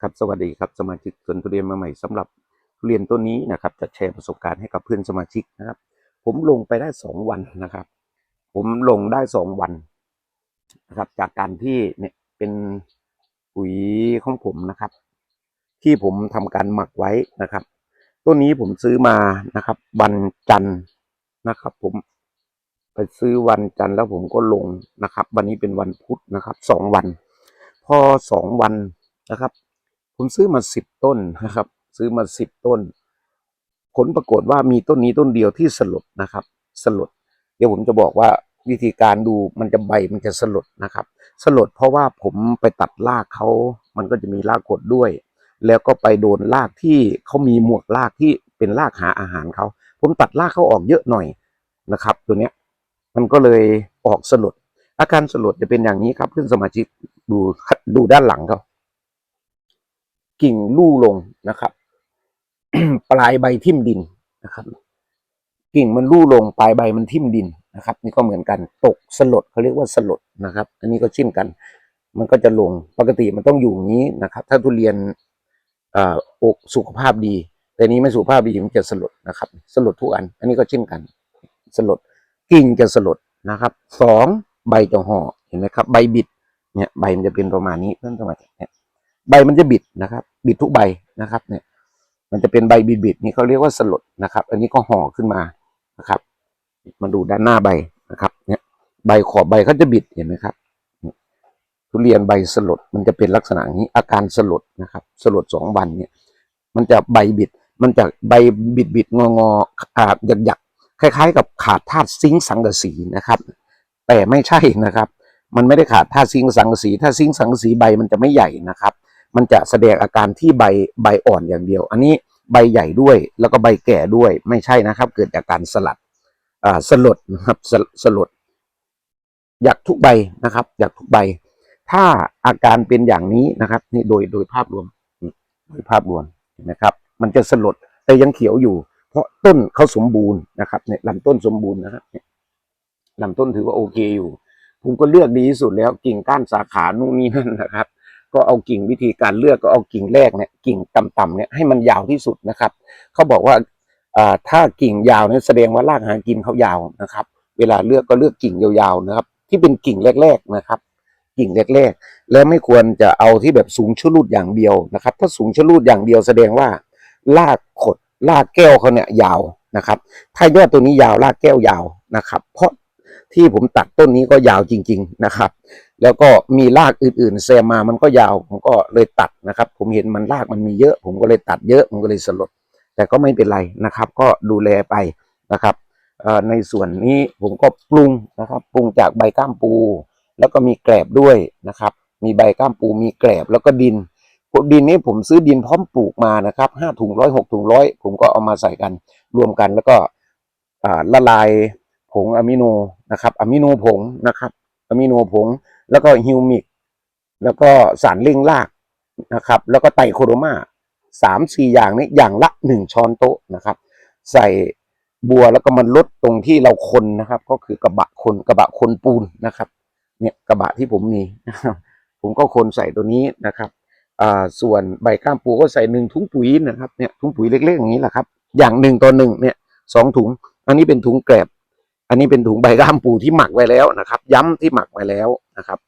ครับสวัสดีครับสมาชิกสวนทุเรียนมาใหม่สำหรับทุเรียนต้นนี้นะครับ จะแชร์ประสบการณ์ให้กับเพื่อนสมาชิกนะครับ ผมลงไปได้สองวันนะครับ ผมลงได้สองวันนะครับ จากการที่เนี่ยเป็นปุ๋ยของผมนะครับ ที่ผมทำการหมักไว้นะครับต้นนี้ผมซื้อมานะครับวันจันทร์นะครับ ผมไปซื้อวันจันทร์แล้วผมก็ลงนะครับ วันนี้เป็นวันพุธนะครับสองวัน พอสองวันนะครับ ผมซื้อมาสิบต้นนะครับ ซื้อมาสิบต้น ผลปรากฏว่ามีต้นนี้ต้นเดียวที่สลดนะครับ สลด เดี๋ยวผมจะบอกว่าวิธีการดูมันจะใบมันจะสลดนะครับ สลดเพราะว่าผมไปตัดรากเขา มันก็จะมีรากกดด้วย แล้วก็ไปโดนรากที่เขามีหมวกรากที่เป็นรากหาอาหารเขา ผมตัดรากเขาออกเยอะหน่อยนะครับ ตัวเนี้ย มันก็เลยออกสลด อาการสลดจะเป็นอย่างนี้ครับเพื่อนสมาชิกดูดูด้านหลังเขา กิ่งลู่ลงนะครับ ปลายใบทิ่มดินนะครับ กิ่งมันลู่ลงปลายใบมันทิ่มดินนะครับ นี่ก็เหมือนกันตกสลดเขาเรียกว่าสลดนะครับ อันนี้ก็เช่นกัน มันก็จะลงปกติมันต้องอยู่อย่างนี้นะครับ ถ้าทุเรียนอ่าอกสุขภาพดี แต่นี้ไม่สุขภาพดีมันจะสลดนะครับ สลดทุกอัน อันนี้ก็เช่นกัน สลดกิ่งจะสลดนะครับสองใบจะห่อเห็นไหมครับ ใบบิดเนี่ยใบมันจะเป็นประมาณนี้เพื่อนสมาชิกเนี่ย ใบมันจะบิดนะครับ บิดทุกใบนะครับ เนี่ย มันจะเป็นใบบิดบิดๆนี่เขาเรียกว่าสลดนะครับ อันนี้ก็ห่อขึ้นมานะครับ มาดูด้านหน้าใบนะครับ เนี่ย ใบขอบใบเขาจะบิดเห็นไหมครับทุเรียนใบสลดมันจะเป็นลักษณะนี้อาการสลดนะครับ สลดสองวันเนี่ย มันจะใบบิด มันจะใบบิดบิดงองอๆอ่าหยักหยักๆคล้าย ๆ กับขาดธาตุซิงค์สังกะสีนะครับ แต่ไม่ใช่นะครับ มันไม่ได้ขาดธาตุซิงค์สังกะสีถ้าซิงค์สังกะสีใบมันจะไม่ใหญ่นะครับ มันจะแสดงอาการที่ใบใบอ่อนอย่างเดียว อันนี้ใบใหญ่ด้วยแล้วก็ใบแก่ด้วยไม่ใช่นะครับ เกิดจากการสลัดอ่าสลดนะครับสสลดอยากทุกใบนะครับ อยากทุกใบ ถ้าอาการเป็นอย่างนี้นะครับ นี่โดยโดยภาพรวมโดยภาพรวมนไหมครับ มันจะสลดแต่ยังเขียวอยู่ เพราะต้นเขาสมบูรณ์นะครับเนี่ยลำต้นสมบูรณ์นะครับเนี่ยลำต้นถือว่าโอเคอยู่ ผมก็เลือกดีที่สุดแล้วกิ่งก้านสาขานู่นนี่นั่นนะครับ ก็เอากิ่งวิธีการเลือกก็เอากิ่งแรกเนี่ยกิ่งต่ำๆเนี่ยให้มันยาวที่สุดนะครับเขาบอกว่าอ่าถ้ากิ่งยาวเนี่ยแสดงว่ารากหากินเขายาวนะครับ เวลาเลือกก็เลือกกิ่งยาวๆนะครับ ที่เป็นกิ่งแรก ๆนะครับ กิ่งแรกๆ และไม่ควรจะเอาที่แบบสูงชะลูดอย่างเดียวนะครับ ถ้าสูงชะลูดอย่างเดียวแสดงว่ารากขดรากแก้วเขาเนี่ยยาวนะครับ ถ้ายอดตัวนี้ยาวรากแก้วยาวนะครับ เพราะที่ผมตัดต้นนี้ก็ยาวจริง ๆนะครับ แล้วก็มีรากอื่นๆแซมมามันก็ยาวผมก็เลยตัดนะครับ ผมเห็นมันรากมันมีเยอะ ผมก็เลยตัดเยอะผมก็เลยสลด แต่ก็ไม่เป็นไรนะครับ ก็ดูแลไปนะครับในส่วนนี้ผมก็ปรุงนะครับ ปรุงจากใบก้ามปู แล้วก็มีแกลบด้วยนะครับ มีใบก้ามปูมีแกลบแล้วก็ดินพวกดินนี้ผมซื้อดินพร้อมปลูกมานะครับห้าถุงร้อยหกถุงร้อยผมก็เอามาใส่กัน รวมกันแล้วก็ละลายผงอะมิโนนะครับอะมิโนผงนะครับอะมิโนผง แล้วก็ฮิวมิก แล้วก็สารเร่งรากนะครับ แล้วก็ไตรโคโดมาสามสี่อย่างนี้อย่างละหนึ่งช้อนโต๊ะนะครับ ใส่บัวแล้วก็มันลดตรงที่เราคนนะครับ ก็คือกระบะคนกระบะคนปูนนะครับ เนี่ยกระบะที่ผมมีผมก็คนใส่ตัวนี้นะครับอ่าส่วนใบก้ามปูก็ใส่หนึ่งถุงปุ๋ยนะครับเนี่ยถุงปุ๋ยเล็กๆอย่างนี้แหละครับ อย่างหนึ่งต่อหนึ่งเนี่ยสองถุง อันนี้เป็นถุงแกลบ อันนี้เป็นถุงใบก้ามปูที่หมักไว้แล้วนะครับ ย้ำที่หมักไว้แล้วนะครับ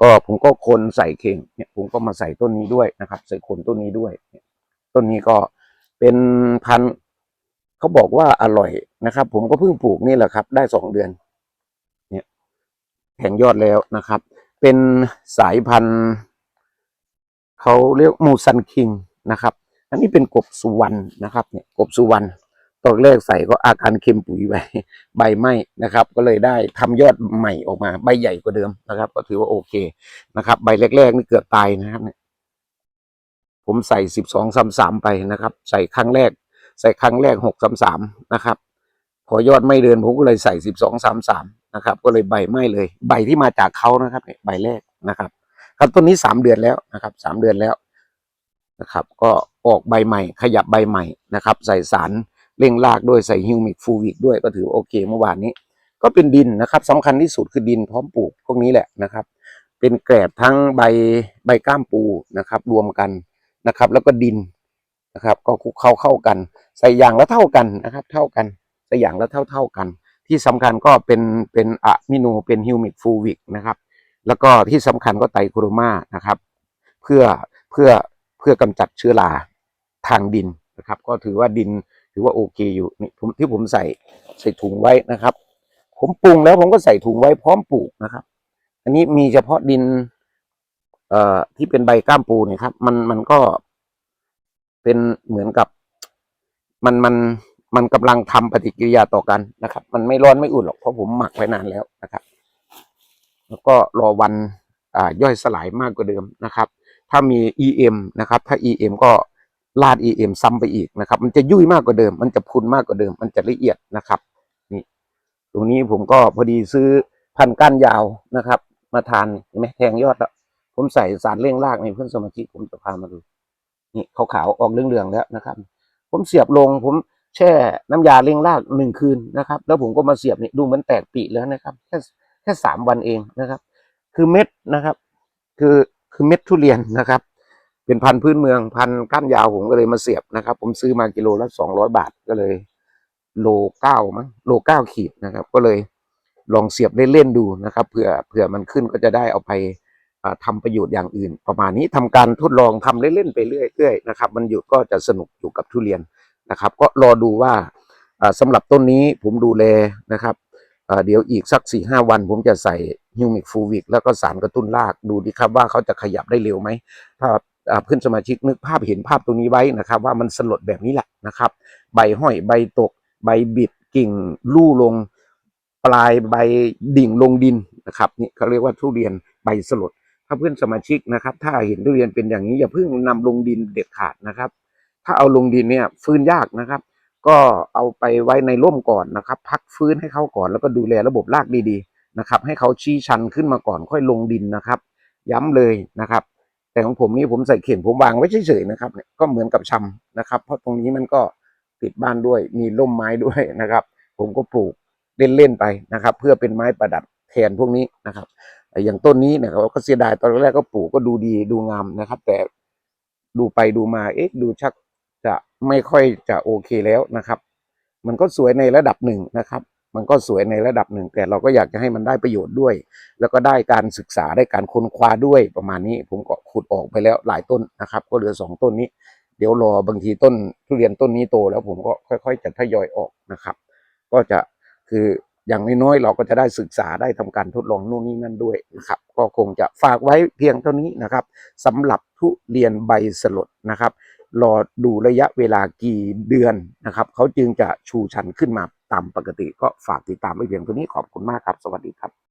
ก็ผมก็คนใส่เข่งเนี่ยผมก็มาใส่ต้นนี้ด้วยนะครับ ใส่คนต้นนี้ด้วยเนี่ยต้นนี้ก็เป็นพันธุ์เขาบอกว่าอร่อยนะครับ ผมก็เพิ่งปลูกนี่แหละครับ ได้สองเดือน เนี่ยแข็งยอดแล้วนะครับ เป็นสายพันธุ์เขาเรียกมูซันคิงนะครับ อันนี้เป็นกบสุวรรณนะครับ เนี่ยกบสุวรรณ ตอนแรกใส่ก็อาการเค็มปุ๋ยไปใบไหม้นะครับ ก็เลยได้ทำยอดใหม่ออกมาใบใหญ่กว่าเดิมนะครับ ก็ถือว่าโอเคนะครับ ใบแรกๆนี่เกือบตายนะครับเนี่ยผมใส่สิบสองสามสามไปนะครับ ใส่ครั้งแรก ใส่ครั้งแรกหกสามสามนะครับ พอยอดไม่เดินผมก็เลยใส่สิบสองสามสามนะครับ ก็เลยใบไหม้เลย ใบที่มาจากเขานะครับเนี่ยใบแรกนะครับครับต้นนี้สามเดือนแล้วนะครับสามเดือนแล้วนะครับ ก็ออกใบใหม่ ขยับใบใหม่นะครับ ใส่สาร เร่งรากด้วยใส่ฮิวมิกฟูวิกด้วยก็ถือโอเคเมื่อวานนี้ ก็เป็นดินนะครับสำคัญที่สุดคือดินพร้อมปลูกพวกนี้แหละนะครับ เป็นแกลบทั้งใบใบก้ามปูนะครับ รวมกันนะครับ แล้วก็ดินนะครับ ก็คลุกเข้าเข้ากัน ใส่อย่างละเท่ากันนะครับ เท่ากันใส่อย่างละเท่าเท่ากัน ที่สำคัญก็เป็นเป็นอะมิโนเป็นฮิวมิกฟูวิกนะครับ แล้วก็ที่สำคัญก็ไตรโครมานะครับ เพื่อเพื่อเพื่อกำจัดเชื้อราทางดินนะครับ ก็ถือว่าดิน ถือว่าโอเคอยู่นี่ผมที่ผมใส่ใส่ถุงไว้นะครับ ผมปรุงแล้วผมก็ใส่ถุงไว้พร้อมปลูกนะครับ อันนี้มีเฉพาะดิน เอ่อที่เป็นใบก้ามปูเนี่ยครับ มันมันก็เป็นเหมือนกับ มันมันมันกำลังทำปฏิกิริยาต่อกันนะครับ มันไม่ร้อนไม่อุ่นหรอกเพราะผมหมักไว้นานแล้วนะครับ แล้วก็รอวันอ่าย่อยสลายมากกว่าเดิมนะครับ ถ้ามี EM นะครับ ถ้า EM ก็ ลาด EM ซ้ำไปอีกนะครับ มันจะยุ่ยมากกว่าเดิม มันจะพุนมากกว่าเดิม มันจะละเอียดนะครับนี่ตรงนี้ผมก็พอดีซื้อพันก้านยาวนะครับ มาทานเห็นไหมแทงยอดแล้วผมใส่สารเร่งรากในเพื่อนสมาชิกผมจะพามาดูนี่ขาวๆออกเหลืองๆแล้วนะครับ ผมเสียบลงผมแช่น้ำยาเร่งรากหนึ่งคืนนะครับ แล้วผมก็มาเสียบนี่ดูเหมันแตกปีแล้วนะครับ แค่แค่สามวันเองนะครับ คือเม็ดนะครับ คือคือเม็ดทุเรียนนะครับ เป็นพันพื้นเมืองพันก้านยาวผมก็เลยมาเสียบนะครับ ผมซื้อมากิโลละสองร้อยบาทก็เลย โลเก้ามั้งโลเก้าขีดนะครับ ก็เลยลองเสียบเล่นๆดูนะครับเผื่อเผื่อมันขึ้นก็จะได้เอาไปทำาประโยชน์อย่างอื่น ประมาณนี้ทำการทดลองทำเล่นๆไปเรื่อยๆนะครับ มันหยุดก็จะสนุกอยู่กับทุเรียนนะครับ ก็รอดูว่าอ่าสำหรับต้นนี้ผมดูแลนะครับเดี๋ยวอีกสักสี่ห้าวัน ผมจะใส่ฮิวมิกฟูวิกแล้วก็สารกระตุ้นรากดูดีครับว่าเขาจะขยับได้เร็วไหมถ้า เพื่อนสมาชิกนึกภาพเห็นภาพตรงนี้ไว้นะครับ ว่ามันสลดแบบนี้แหละนะครับ ใบห้อยใบตก ใบบิดกิ่งลู่ลง ปลายใบดิ่งลงดินนะครับนี่เขาเรียกว่าทุเรียนใบสลดถ้าเพื่อนสมาชิกนะครับ ถ้าเห็นทุเรียนเป็นอย่างนี้อย่าเพิ่งนำลงดินเด็ดขาดนะครับ ถ้าเอาลงดินเนี่ยฟื้นยากนะครับ ก็เอาไปไว้ในร่มก่อนนะครับ พักฟื้นให้เขาก่อนแล้วก็ดูแลระบบรากดีๆนะครับ ให้เขาชี้ชันขึ้นมาก่อนค่อยลงดินนะครับ ย้ำเลยนะครับ แต่ของผมนี่ผมใส่เข่งผมวางไว้เฉยๆนะครับเนี่ยก็เหมือนกับชำนะครับ เพราะตรงนี้มันก็ติดบ้านด้วยมีร่มไม้ด้วยนะครับ ผมก็ปลูกเล่นๆไปนะครับ เพื่อเป็นไม้ประดับแทนพวกนี้นะครับอย่างต้นนี้นี่ยเขาก็เสียดายตอนแรกก็ปลูกก็ดูดีดูงามนะครับ แต่ดูไปดูมาเอ๊ะดูชักจะไม่ค่อยจะโอเคแล้วนะครับ มันก็สวยในระดับหนึ่งนะครับ มันก็สวยในระดับหนึ่ง แต่เราก็อยากจะให้มันได้ประโยชน์ด้วย แล้วก็ได้การศึกษาได้การค้นคว้าด้วยประมาณนี้ ผมก็ขุดออกไปแล้วหลายต้นนะครับ ก็เหลือสองต้นนี้ เดี๋ยวรอบางทีต้นทุเรียนต้นนี้โต แล้วผมก็ค่อยๆจะทยอยออกนะครับ ก็จะคืออย่างน้อยๆเราก็จะได้ศึกษาได้ทำการทดลองนู่นนี่นั่นด้วยนะครับก็คงจะฝากไว้เพียงเท่านี้นะครับสำหรับทุเรียนใบสลดนะครับรอดูระยะเวลากี่เดือนนะครับเขาจึงจะชูชันขึ้นมา ตามปกติก็ฝากติดตามไว้เพียงเท่านี้ขอบคุณมากครับ สวัสดีครับ